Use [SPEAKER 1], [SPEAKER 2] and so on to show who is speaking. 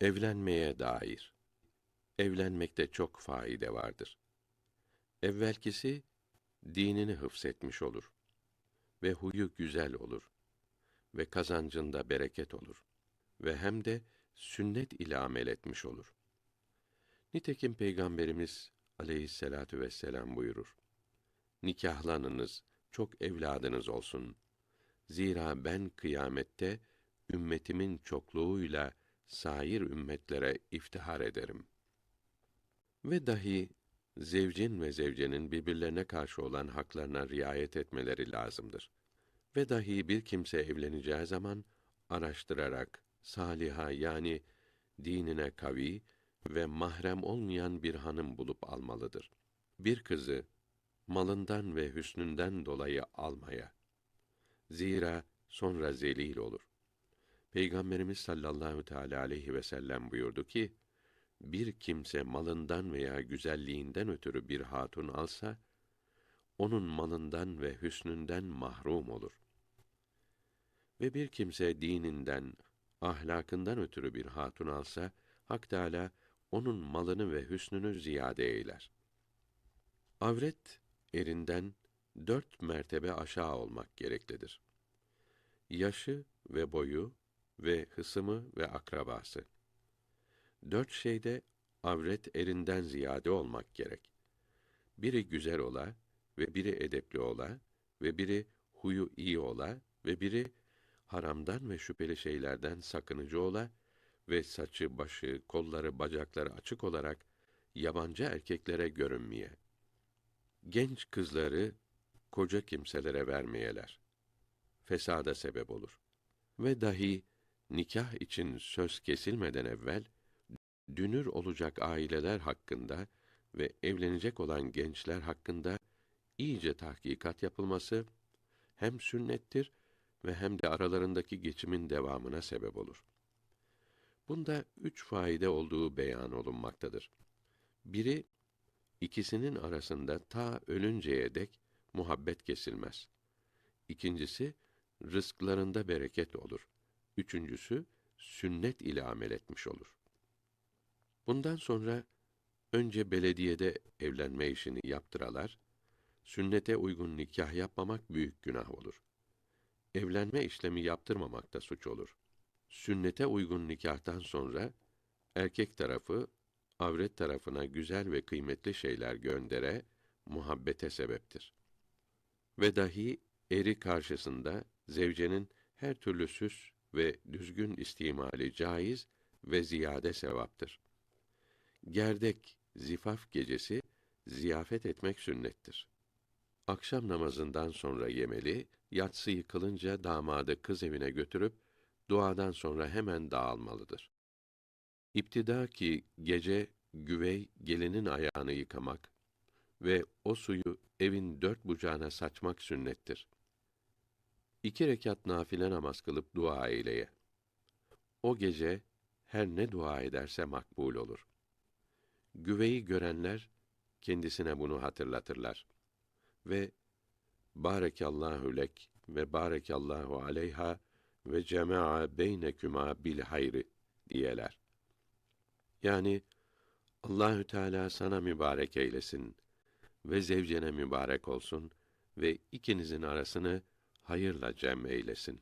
[SPEAKER 1] Evlenmeye dair. Evlenmekte çok faide vardır. Evvelkisi dinini hıfzetmiş olur ve huyu güzel olur ve kazancında bereket olur ve hem de sünnet ile amel etmiş olur. Nitekim Peygamberimiz aleyhisselatu vesselam buyurur. Nikahlanınız, çok evladınız olsun. Zira ben kıyamette ümmetimin çokluğuyla sair ümmetlere iftihar ederim. Ve dahi zevcin ve zevcenin birbirlerine karşı olan haklarına riayet etmeleri lazımdır. Ve dahi bir kimse evleneceği zaman araştırarak saliha yani dinine kavi ve mahrem olmayan bir hanım bulup almalıdır. Bir kızı malından ve hüsnünden dolayı almaya. Zira sonra zelil olur. Peygamberimiz sallallahu teala aleyhi ve sellem buyurdu ki: Bir kimse malından veya güzelliğinden ötürü bir hatun alsa, onun malından ve hüsnünden mahrum olur. Ve bir kimse dininden, ahlakından ötürü bir hatun alsa, Hak Teâlâ, onun malını ve hüsnünü ziyade eyler. Avret, erinden dört mertebe aşağı olmak gereklidir. Yaşı ve boyu ve hısımı ve akrabası. Dört şeyde avret erinden ziyade olmak gerek. Biri güzel ola ve biri edepli ola ve biri huyu iyi ola ve biri haramdan ve şüpheli şeylerden sakınıcı ola ve saçı, başı, kolları, bacakları açık olarak yabancı erkeklere görünmeye. Genç kızları koca kimselere vermeyeler. Fesada sebep olur. Ve dahi nikah için söz kesilmeden evvel dünür olacak aileler hakkında ve evlenecek olan gençler hakkında iyice tahkikat yapılması hem sünnettir ve hem de aralarındaki geçimin devamına sebep olur. Bunda üç faide olduğu beyan olunmaktadır. Biri, ikisinin arasında ta ölünceye dek muhabbet kesilmez. İkincisi, rızklarında bereket olur. Üçüncüsü, sünnet ile amel etmiş olur. Bundan sonra, önce belediyede evlenme işini yaptıralar, sünnete uygun nikah yapmamak büyük günah olur. Evlenme işlemi yaptırmamak da suç olur sünnete uygun nikahtan sonra erkek tarafı avret tarafına güzel ve kıymetli şeyler göndere muhabbete sebeptir. Ve dahi eri karşısında zevcenin her türlü süs ve düzgün istimali caiz ve ziyade sevaptır. Gerdek, zifaf gecesi ziyafet etmek sünnettir. Akşam namazından sonra yemeli, yatsıyı kılınca damadı kız evine götürüp duadan sonra hemen dağılmalıdır. İptida ki gece güvey gelinin ayağını yıkamak ve o suyu evin dört bucağına saçmak sünnettir. İki rekat nafile namaz kılıp dua eyleye. O gece her ne dua ederse makbul olur. Güveyi görenler kendisine bunu hatırlatırlar ve Barekallahu lek ve barekallahu aleyha ve cema'a beynekuma bil hayri diyeler. Yani Allahü Teala sana mübarek eylesin ve zevcene mübarek olsun ve ikinizin arasını hayırla cem eylesin.